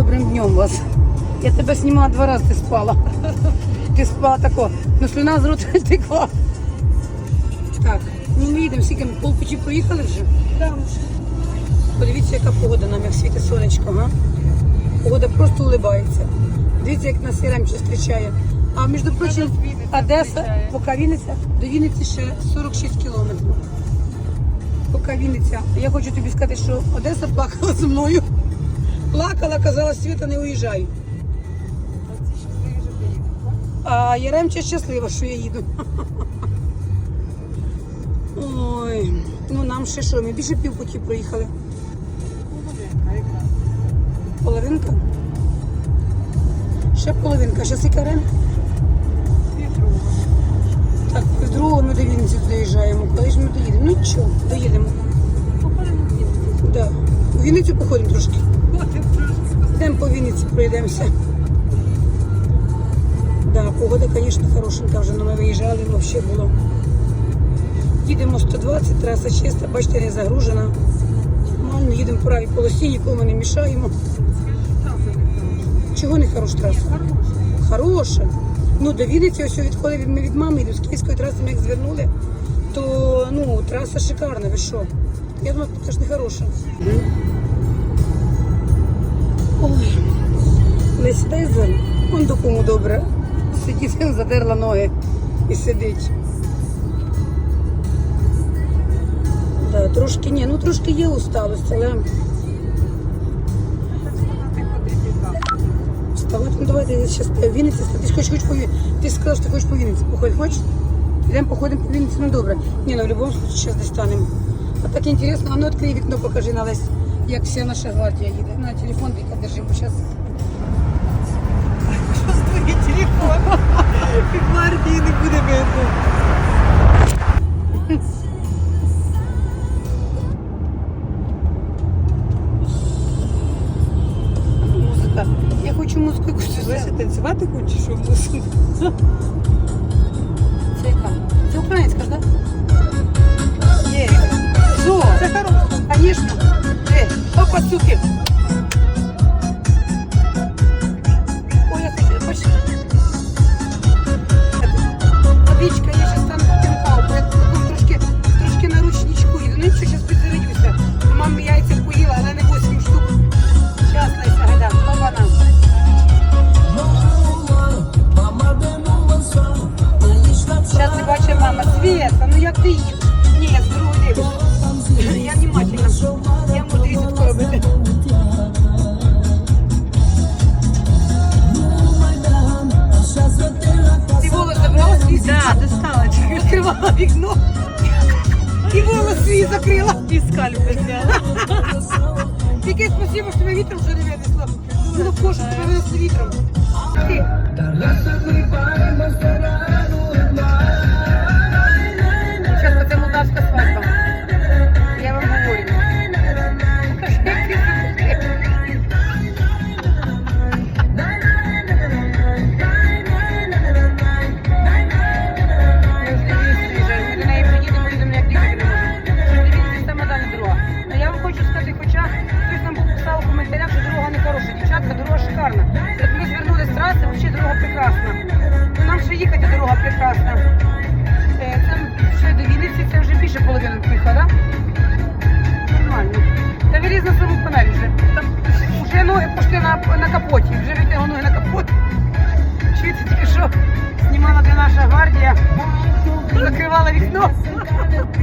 добрим днем вас. Я тебе знімала два рази, ти спала. Ти спала тако. Ну слюна з рота текла. Так, ну ми їдемо, скільки ми полпуті проїхали вже? Так. Подивіться, яка погода нам, як світить сонечко, га? Погода просто улибається. Дивіться, як нас Яремче зустрічає. А між прочим, Одеса, поки Вінниця, до Вінниці ще 46 кілометрів. Поки Вінниця. Я хочу тобі сказати, що Одеса плакала зі мною. Плакала, казала, Світа, не уїжджай. А Яремча щаслива, що я їду. Ой, ну нам ще що, ми більше півпуті проїхали. Половинка? Ще половинка. Ще время? Так, з другого ми до Вінниці доїжджаємо. Коли ж ми доїдемо? Ну нічого, доїдемо. Походимо в Да. У Вінницю походимо трошки. Йдемо по Вінниці, пройдемося. Да, погода, звісно, хорошенька вже, але ми виїжджали, взагалі було. Їдемо 120, траса чиста, бачите, не загружена. Нормально, їдемо по правій полосі, нікому не мішаємо. Чого не хороша траса? Хороша. Ну, до Вінниці ось відходи від, ми від мами, до з Київської траси ми як звернули, то ну, траса шикарна, ви що? Я думаю, ж не хороша. Не сідай за он до кому добре. Сидить, задерла ноги і сидить. Да, трошки ні, ну трошки є усталость, але. Вставати, ну давайте я зараз в Вінниці, ти ж хочеш, хочеш по Ти сказав, що ти хочеш по Вінниці. Походь, хочеш? Йдемо походимо по Вінниці, ну добре. Ні, ну в будь-якому випадку зараз десь станемо. А так інтересно, а ну відкрий вікно, покажи на Лесь, як вся наша гвардія їде. На телефон тільки держи, зараз твої? Під гвардії не буде видно. музика. Я хочу музику якусь. Леся, танцювати хочеш, що мусить? Це яка? Це українська так? Є. Що? Це хорошо. Конечно. Э, опа, суки. Вікно. І волос свій закрила. І скальпи взяла. Тільки спасибо, що ми вітром що не винесло. Ну, кошу тебе винесли вітром. Ти. Поїхала, так? Нормально. Та виліз на саму панель вже. Там вже ноги пішли на, на капоті, вже витягла ноги на капот. Чуєте, тільки що знімала де наша гвардія, закривала вікно.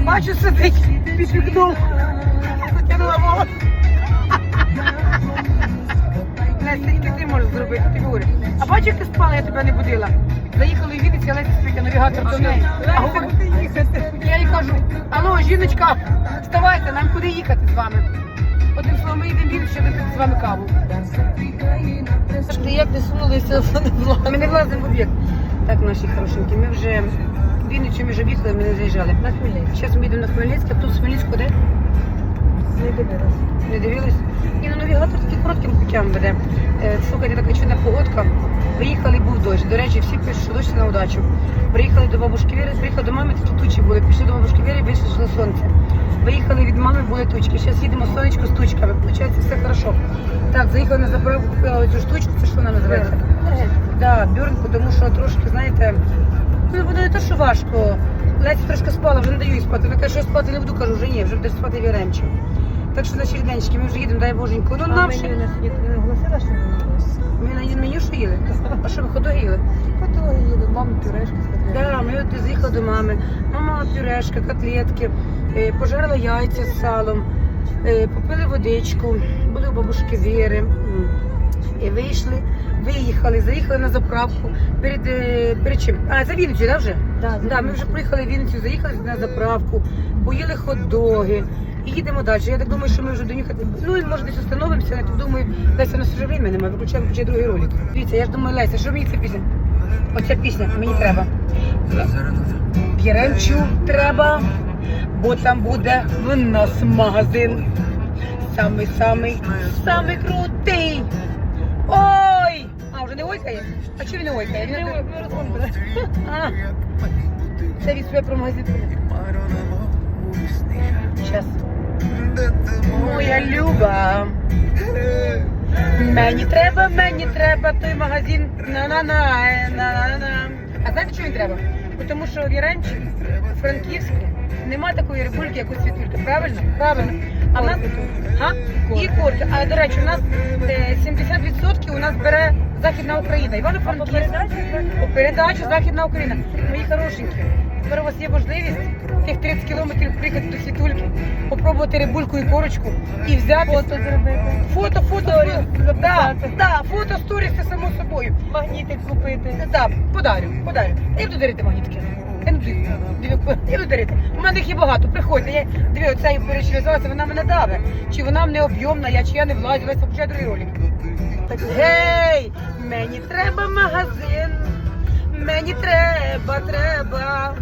Бачу, сидить під вікном. Затягнула волос. Леся, тільки ти можеш зробити, ти говорю. А бачу, як ти спала, я тебе не будила. Заїхали в Вінниці, Леся спить, навігатор до неї. А я їй кажу, алло, жіночка, вставайте, нам куди їхати з вами? Одним словом, ми йдемо щоб випити з вами каву. Ти як не сунулися? Ми не влазимо в об'єкт. Так, наші хорошенькі, ми вже в Вінницю ми вже в'їхали, ми не заїжджали. На Хмельницький. Зараз ми йдемо на Хмельницьке, тут з Хмельницького де? Не дивилась. Не дивились? Ні, ну навігатор таким коротким путям веде. Е, Слухайте, така чудна погодка. Виїхали, був дощ. До речі, всі пишуть, що дощ на удачу. Приїхали до бабушки Віри, приїхали до мами, тут тучі були. Пішли до бабушки Віри, вийшло сонце. Виїхали від мами, були тучки. Зараз їдемо сонечко з тучками. Получається, все хорошо. Так, заїхали на заправку, купила оцю штучку, це що вона називається? Да, бюрнку, тому що трошки, знаєте, ну буде не те, що важко. Леся трошки спала, вже не даю їй спати. Вона каже, що я спати не буду, кажу, вже ні, вже буде спати віремче. Так що наші рідненькі, ми вже їдемо, дай боженько. Ну нам ще. на не що? Ми на меню що їли? А що ви ходо їли? Потім їду, мамі пюрешку сказала. Да, ми от заїхали до мами. Мама пюрешка, котлетки, е, пожарила яйця з салом, е, попили водичку, були у бабушки Віри. І вийшли, виїхали, заїхали на заправку. Перед, е, перед чим? А, за Вінницю, да, вже? Да, Да, ми вже приїхали в Вінницю, заїхали на заправку, поїли хот-доги. І їдемо далі. Я так думаю, що ми вже доїхати. Ну, і, може, десь остановимося, я так думаю, Леся, у нас вже время немає, виключаємо включай другий ролик. Дивіться, я ж думаю, Леся, що мені ця пісня? Оця пісня мені треба. Яремчу треба, бо там буде в нас магазин. Самий самий самий крутий. Ой! А, вже не ойкає? А чого він не ойкає? Він не А, це від себе про магазин. Щас. Моя Люба. Мені треба, мені треба той магазин. На-на-на, на-на-на. А знаєте, що він треба? Тому що в Яремчі, в Франківську, нема такої рибульки, як у світульки. Правильно? Правильно. А в нас а? і корки. А до речі, у нас е, 70% у нас бере Західна Україна. Івано-Франківськ. По передачі Західна Україна. Мої хорошенькі. Тепер у вас є можливість тих 30 кілометрів приїхати до світульки, попробувати рибульку і корочку і взяти Фото зробити. Фото, фото, фото, да, да, фото, сторіс, це само собою. Магнітик купити. Да, подарю, подарю. Я буду дарити магнітки. Ну диви, диви, дарите. У мене їх є багато, приходьте. Я диви, оцею перечерезалася, вона мене даве. Чи вона не об'ємна, я чи я не влазю, весь покажу другий ролик. Так, гей, мені треба магазин, мені треба, треба.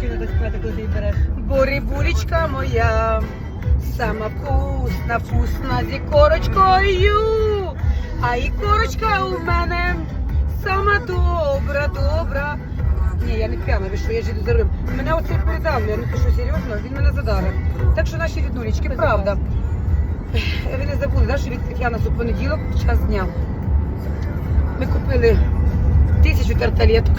Ти не спати, коли ти її береш. Бурі-бурічка моя, сама вкусна, вкусна зі корочкою, а і корочка у мене сама добра, добра. Ні, я не п'яна, ви що, я ж іду за. Мене оце передавлює, ну ти що, серйозно? Він мене задарив. Так що наші ріднулечки, правда. Ви не забули, да, що відкриття нас у понеділок, в час дня. Ми купили тисячу тарталеток.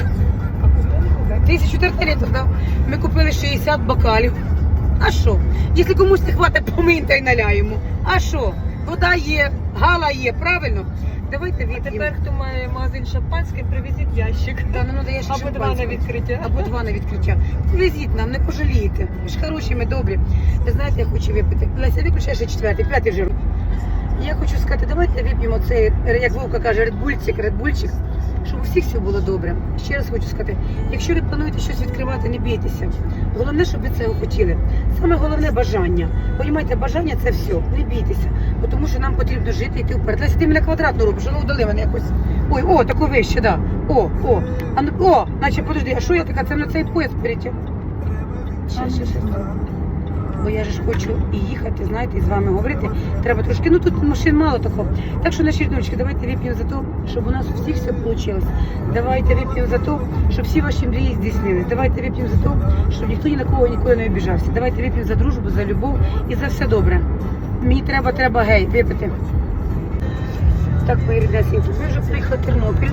Тисячу тарталеток, да. Ми купили 60 бокалів. А що? Якщо комусь не хватить, помийте та й наляємо. А що? Вода є, гала є, правильно? Давайте А тепер, хто має магазин шампанське, привезіть ящик. Да, ну, надо я ще Або два на відкриття. Або два на відкриття. Везіть нам, не пожалієте. Ви ж хороші, ми добрі. Ви знаєте, я хочу випити. Леся, виключай ще четвертий, п'ятий вже. Я хочу сказати, давайте вип'ємо цей, як Вовка каже, редбульчик, редбульчик, щоб у всіх все було добре. Ще раз хочу сказати, якщо ви плануєте щось відкривати, не бійтеся. Головне, щоб ви цього хотіли. Саме головне бажання. Понімаєте, бажання це все. Не бійтеся. Бо Тому що нам потрібно жити, йти вперед. Леся, ти мене квадратно робиш, ну удали мене якось. Ой, о, таку вище, да. О, о. А ну, о, наче подожди, а що я така? Це на цей пояс перейти. Ще, ще, ще. Бо я ж хочу і їхати, знаєте, і з вами говорити. Треба трошки. Ну тут машин мало такого. Так що наші рідночки, давайте вип'ємо за те, щоб у нас у всіх все вийшло. Давайте вип'ємо за те, щоб всі ваші мрії здійснились. Давайте вип'ємо за те, щоб ніхто ні на кого ніколи не обіжався. Давайте вип'ємо за дружбу, за любов і за все добре. Мені треба, треба гей, випити. Так, мої ріднесенькі, ми вже приїхали в Тернопіль.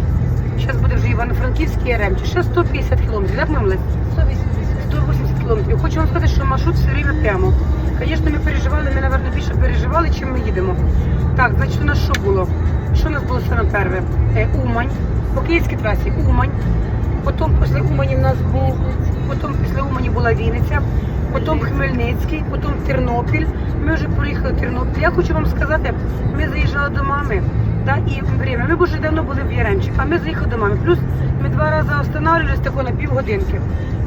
Зараз буде вже Івано-Франківський Яремче. Ще 150 кілометрів, так, мамле? 180. 180 кілометрів. Хочу вам сказати, що маршрут все время прямо. Звісно, ми переживали, ми, напевно, більше переживали, чим ми їдемо. Так, значить, у нас що було? Що у нас було саме перше? Е, Умань, по київській трасі Умань. Потім після Умані в нас був, потім після Умані була Вінниця, потім Хмельницький, потім Тернопіль. Ми вже приїхали в Тернопіль. Я хочу вам сказати, ми заїжджали до мами. Да, і время. Ми вже давно були в Яремчі, а ми заїхали до мами. Плюс два рази останавливались тако на півгодинки.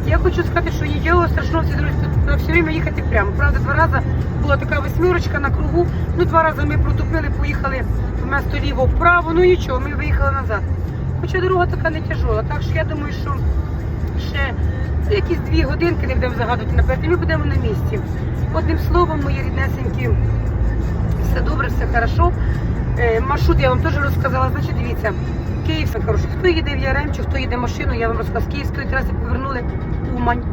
Я хочу сказати, що нічого страшного всі друзі, тут все время їхати прямо. Правда, два рази була така восьмірочка на кругу. Ну, два рази ми протупили, поїхали вместо ліво вправо. Ну нічого, ми виїхали назад. Хоча дорога така не тяжола. Так що я думаю, що ще якісь дві годинки не будемо загадувати наперед, і ми будемо на місці. Одним словом, мої ріднесенькі, все добре, все хорошо. Е, маршрут я вам теж розказала. Значить, дивіться, Київ все хороше. Хто їде в Яремчу, хто їде машиною, я вам розказала. З Київської траси повернули Умань,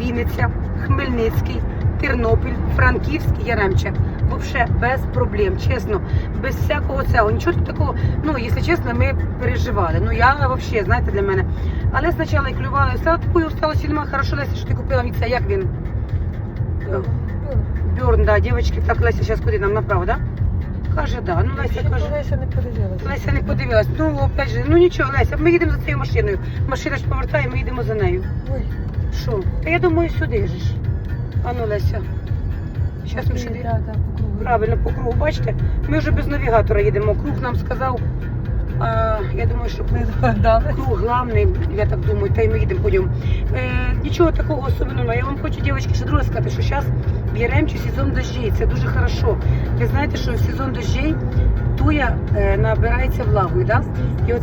Вінниця, Хмельницький, Тернопіль, Франківськ, Яремче. Взагалі без проблем, чесно, без всякого цього. Нічого такого. Ну, якщо чесно, ми переживали. Ну я взагалі, знаєте, для мене. Але спочатку і клювали. Стало такою усталості немає. Хорошо, Леся, що ти купила мені це, як він? Бьорн, да, дівчатки, так, Леся, зараз куди нам направо, да? Каже, да. Ну, Леся каже. Леся не подивилася. Леся не подивилась. Ну, опять же, ну нічого, Леся, ми їдемо за цією машиною. Машина ж повертає, ми їдемо за нею. Ой, Що? Та я думаю, сюди ж. А ну, Леся. Зараз ми сюди. да, да, по кругу. Правильно, по кругу. Бачите, ми вже без навігатора їдемо. Круг нам сказав. А, я думаю, що Ми згадали. круг главний, я так думаю, та й ми їдемо по ньому. Е, нічого такого особливого. Я вам хочу, дівчатки, ще друге сказати, що зараз в Яремчі сезон дощей. Це дуже хорошо. Ви знаєте, що в сезон дощей туя е, набирається влагою, да? І от,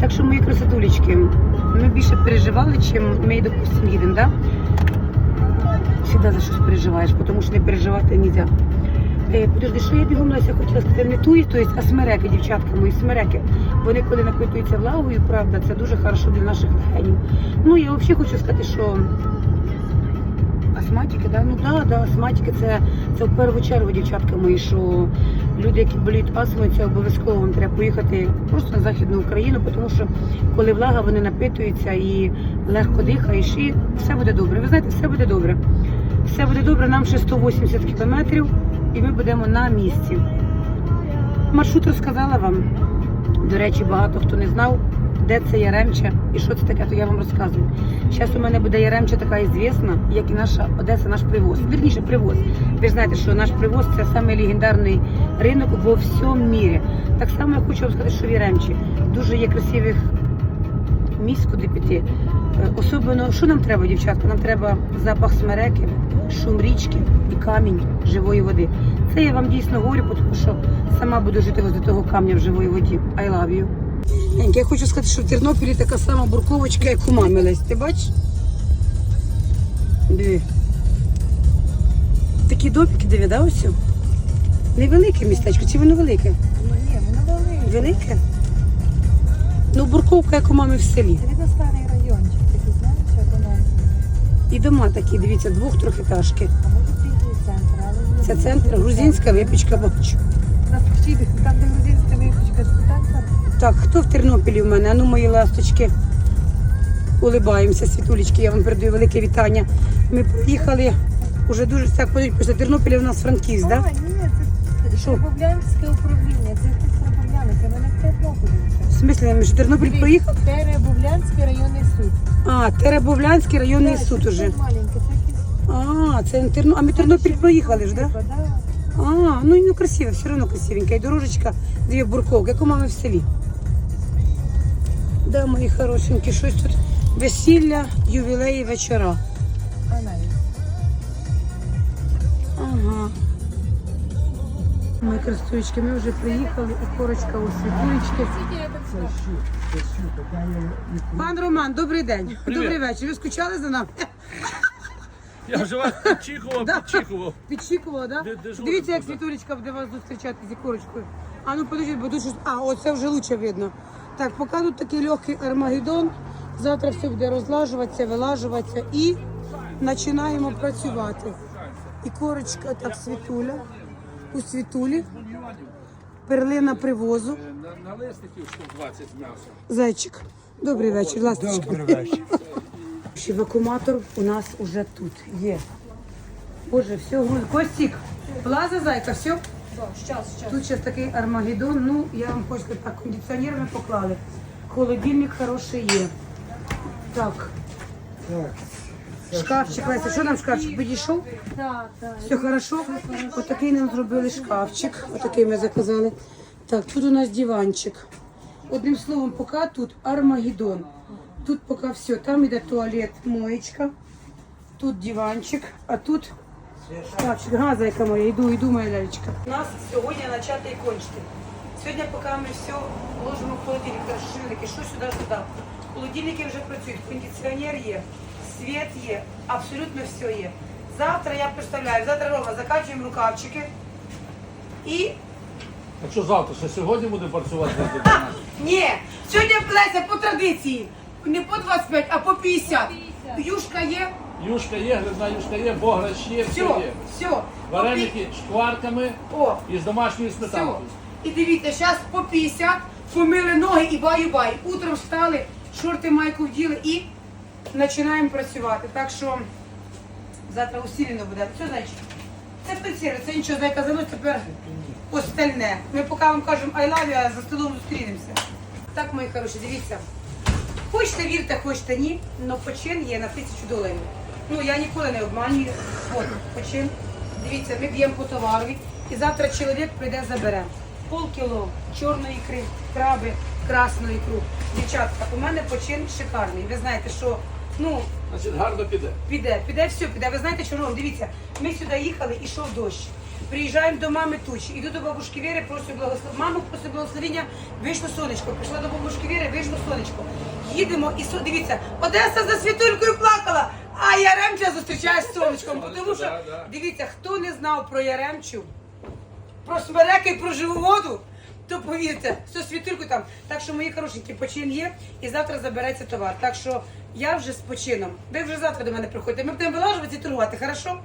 так що, мої красотулечки, ми більше переживали, чим ми, допустимо, їдемо, да? Всегда за щось переживаєш, тому що не переживати не можна. Е, Подожди, що я бігом Леся хотіла сказати, не туї, то есть, а смереки, дівчатка мої, смереки. Вони коли напитуються влагою, правда, це дуже хорошо для наших легенів. Ну, я взагалі хочу сказати, що астматики, да? ну да, да, астматики це, це в першу чергу, дівчатка мої, що люди, які боліють астмою, це обов'язково вам треба поїхати просто на Західну Україну, тому що коли влага, вони напитуються і легко дихаєш, і все буде добре. Ви знаєте, все буде добре. Все буде добре, нам ще 180 кілометрів, і ми будемо на місці. Маршрут розказала вам. До речі, багато хто не знав, де це Яремча і що це таке, то я вам розказую. Зараз у мене буде Яремча така ізвісна, як і наша Одеса, наш привоз. Вірніше, привоз. Ви ж знаєте, що наш привоз це саме легендарний ринок во всьому мірі. Так само я хочу вам сказати, що в Яремчі дуже є красивих місць, куди піти. Е, Особливо, що нам треба, дівчатка? Нам треба запах смереки, шум річки і камінь живої води. Це я вам дійсно говорю, тому що сама буду жити возле того камня в живої воді. I love you. Я хочу сказати, що в Тернополі така сама бурковочка, як у мами Лесь. Ти бачиш? Диви. Такі домики, диви, да, ось? Невелике містечко, чи воно велике? Ну, ні, воно велике. Велике? Ну, бурковка, як у мами в селі. Це видно старий райончик, такий, знаєш, як воно. І дома такі, дивіться, двох трьохетажки. А може це і центр, але... Це центр, грузинська випічка бачу. На Пущі, там, де грузинська випічка, це центр. Так, хто в Тернопілі в мене? А ну, мої ласточки. Улибаємося, світулечки, я вам передаю велике вітання. Ми приїхали, уже дуже так подивіть, після Тернопіля в нас Франківськ, так? Да? Ні, це Що? Теребовлянське управління, це якийсь Теребовлянець, а мене в Тернополі. В смислі, ми що Тернопіль проїхав? Теребовлянський районний суд. А, Теребовлянський районний Так, суд це уже. Маленьке, це. А, це Терно... А ми Тернопіль проїхали ж, так? Да? А, ну, ну красиво, все одно красивенько. І дорожечка, дві бурковки, як у мами в селі. Да, мої хорошенькі, щось тут весілля, ювілеї, вечора. Ага. Мої красунечки, ми вже приїхали, і корочка у світулечки. Пан Роман, добрий день. Добрий вечір. Ви скучали за нами? Я вже вас підчікував, Да. підчікував. Підчікувала, да? Де- дежурно Дивіться, як. Світулечка буде вас зустрічати зі корочкою. А ну подождіть, бо щось... А, оце вже лучше видно. Так, поки тут такий легкий армагеддон, завтра все буде розлажуватися, вилажуватися і починаємо працювати. І корочка, так, світуля, у світулі, перлина привозу, На, на листиків 120 м'яса. зайчик. Добрий вечір, ласточка. Добрий вечір. Вакууматор у нас уже тут є. Боже, все, груз. Костік, лаза зайка, все? Тут зараз такий армагеддон. Ну, я вам хочу сказати, так, кондиціонер ми поклали. Холодильник хороший є. Так. Шкафчик, Леся, що нам шкафчик підійшов? Так, так. Все хорошо? Отакий нам зробили шкафчик. Отакий ми заказали. Так, тут у нас диванчик. Одним словом, поки тут армагеддон. Тут поки все. Там іде туалет, моєчка. Тут диванчик, а тут шкафчик. Га, зайка моя, йду, йду, моя лялечка. У нас сьогодні начати і кончити. Сьогодні, поки ми все ложимо в холодильник, розширники, що сюди, сюди. Холодильники вже працюють, кондиціонер є, світ є, абсолютно все є. Завтра я представляю, завтра Рома закачуємо рукавчики і А що завтра? Що сьогодні буде працювати ні, сьогодні Леся по традиції. Не по 25, а по 50. Юшка є, Юшка є, грибна юшка є, бограч є, все все, є. все. Вареники з шкварками О, і з домашньою все. сметанкою. І дивіться, зараз по 50, помили ноги і баю-бай. Утром встали, шорти майку вділи і починаємо працювати. Так що завтра усилено буде. Все, значить, це пенсіри, це нічого, зайка заносить тепер остальне. Ми поки вам кажемо I love you, а за столом зустрінемося. Так, мої хороші, дивіться. Хочете вірте, хочете ні, але почин є на тисячу доларів. Ну я ніколи не обманюю. От почин. Дивіться, ми б'ємо по товарові, і завтра чоловік прийде забере. Полкіло чорної ікри, краби, красної ікру. Дівчатка, у мене почин шикарний. Ви знаєте, що ну Значить, гарно піде. Піде, піде все, піде. Ви знаєте, що робимо? Дивіться, ми сюди їхали, ішов дощ. Приїжджаємо до мами тучі, іду до бабушки Віри, прошу благословення. Маму прошу благословення, вийшло сонечко. Прийшла до бабушки Віри, вийшло сонечко. Їдемо і со... дивіться, Одеса за світулькою плакала, а Яремча зустрічає з сонечком. Тому що, дивіться, хто не знав про Яремчу, про смереки, про живу воду, то повірте, що світульку там. Так що мої хорошенькі почин є, і завтра забереться товар. Так що я вже з почином. Ви вже завтра до мене приходите. Ми будемо вилажувати і торгувати, хорошо?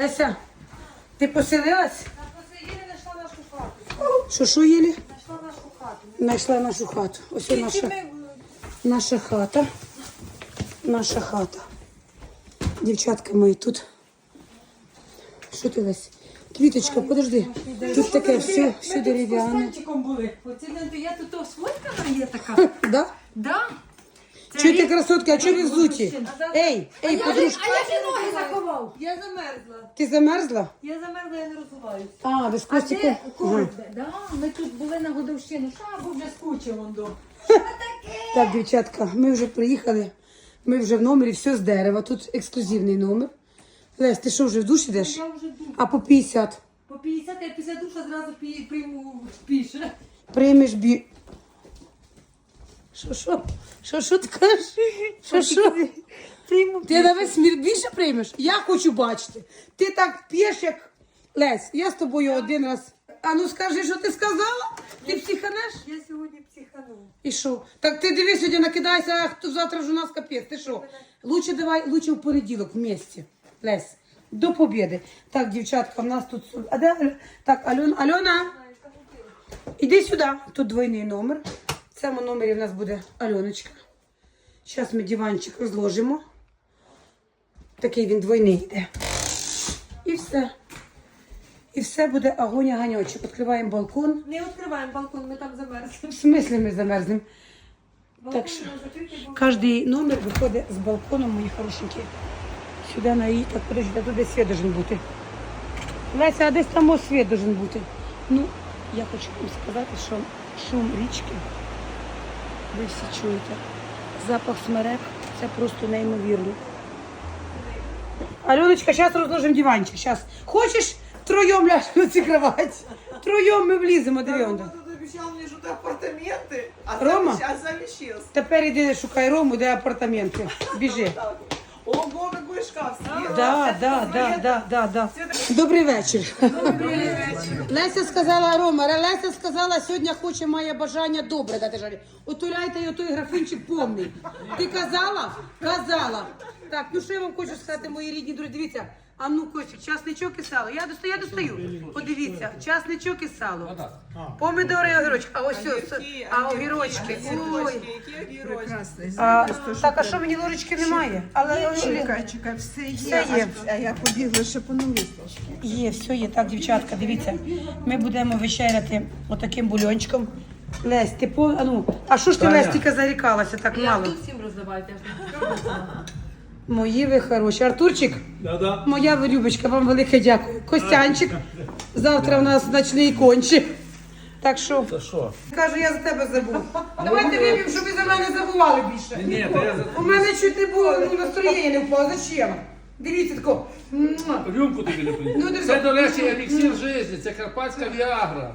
Леся, ти поселилась? Що, що їли? Знайшла нашу хату. Ось наша, наша хата. Наша хата. Дівчатка мої тут. Що ти Лесь? Квіточка, подожди. Тут таке все, все дерев'яне. Костянтиком були. Оце я тут сфоткана є така. Да? Да? Чуєте, красотки, а чого ви взуті? Ей, ей, подружка, А я ж ноги заховав. Я замерзла. ти замерзла? Я замерзла, я не розуваюся. А, ви з А Костіком? Ага. Кольбе? Да, ми тут були на годовщину. Шабу вже скучив он до. Так, дівчатка, ми вже приїхали. Ми вже в номері, все з дерева, тут ексклюзивний номер. Лесь, ти що вже в душ ідеш? Я вже душу. А по 50. По 50 я після душа зразу пі- прийму піше. Приймеш бі. Що, що? Що, що ти кажеш? Що, що? Прийму Ти на весь смір більше приймеш? Я хочу бачити. Ти так п'єш, як Лесь, я з тобою один раз. А ну скажи, що ти сказала? Ти психанеш? Я сьогодні психану. І що? Так ти дивись, сьогодні накидайся, а хто завтра ж у нас капець. Ти що? Лучше давай, лучше в понеділок вместе. Лесь. До побіди. Так, дівчатка, в нас тут. А де Так, Альона, Альона. Іди сюди. Тут двойний номер. В цьому номері в нас буде Альоночка. Зараз ми диванчик розложимо. Такий він двойний йде. І все. І все буде огонь ганьочок. Відкриваємо балкон. Не відкриваємо балкон, ми там замерзнемо. В смислі ми замерзнемо. Так що кожний номер виходить з балконом, мої хорошенькі. Сюди на її, так подожди, десь світ должен бути. Леся, а десь там світ должен бути. Ну, я хочу вам сказати, що шум річки, ви всі чуєте, запах смерек, це просто неймовірно. Альоночка, зараз розложимо диванчик. Щас. Хочеш троєм ляж на цю кровать? Троєм ми вліземо, диви. Рома тут обіцяв мені, что-то апартаменты, а Рома? замещился. Тепер іди шукай рому, де апартаменти. Біжи. Ого, какой шкаф. Да, да, да, да, да, да. Добрий вечір. Леся сказала Рома, Леся сказала, сьогодні хоче, має бажання добре дати жарі. Отуляйте його отой графинчик повний. Ти казала? Казала. Так, ну що я вам хочу сказати, мої рідні друзі, дивіться. А ну, Костік, часничок і сало. Я достаю, я достаю. Подивіться, часничок і сало. Помідори і огірочки. А ось ось, а огірочки. Ой. Огурочки. А, так, а що мені ложечки немає? Але Чекай, чекай, все є. Все є. А я побігла ще по нові трошки. Є, все є. Так, дівчатка, дивіться. Ми будемо вечеряти отаким бульончиком. Лесь, ти по... а, ну, а що ж ти. Лесь, тільки зарікалася так мало? всім роздавайте. Мої ви хороші. Артурчик, Да-да. моя вирюбочка, вам велике дякую. Костянчик, завтра у нас ночний кончик. Так що, Та що? кажу, я за тебе забув. Давайте вип'ємо, щоб ви за мене забували більше. Ні, та я за- У мене чуть не було ну, настроєння не впало. Зачем? Дивіться тако. Муа. Рюмку тобі не прийде. Ну, Це, до речі, еліксир житті, це карпатська віагра,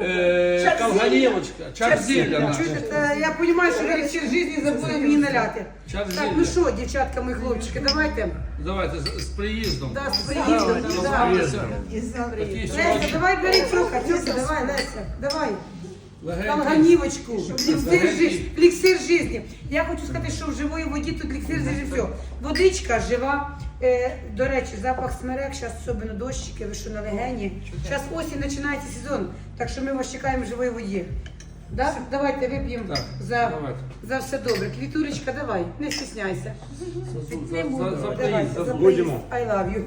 е, калганівочка, чарзілля наша. Чуєте, я розумію, що в житті забули мені наляти. Так, ну що, дівчатка, мої хлопчики, давайте. Давайте з, з приїздом. Да, з приїздом, да. приїздом. Леся, сьогодні давай бери трохи, Тьося, давай, Леся, давай. легенькі. Колганівочку, еліксир, Легенький. жи- житті. Я хочу сказати, що в живої воді тут еліксир житті все. Водичка жива. Е, до речі, запах смерек, зараз особливо дощики, ви що на легені. Зараз осінь починається сезон, так що ми вас чекаємо в живої воді. Да? Давайте вип'ємо Так, за, давайте. за все добре. Квітурочка, давай, не стісняйся. За, за, за, за приїзд, за приїзд. I love you.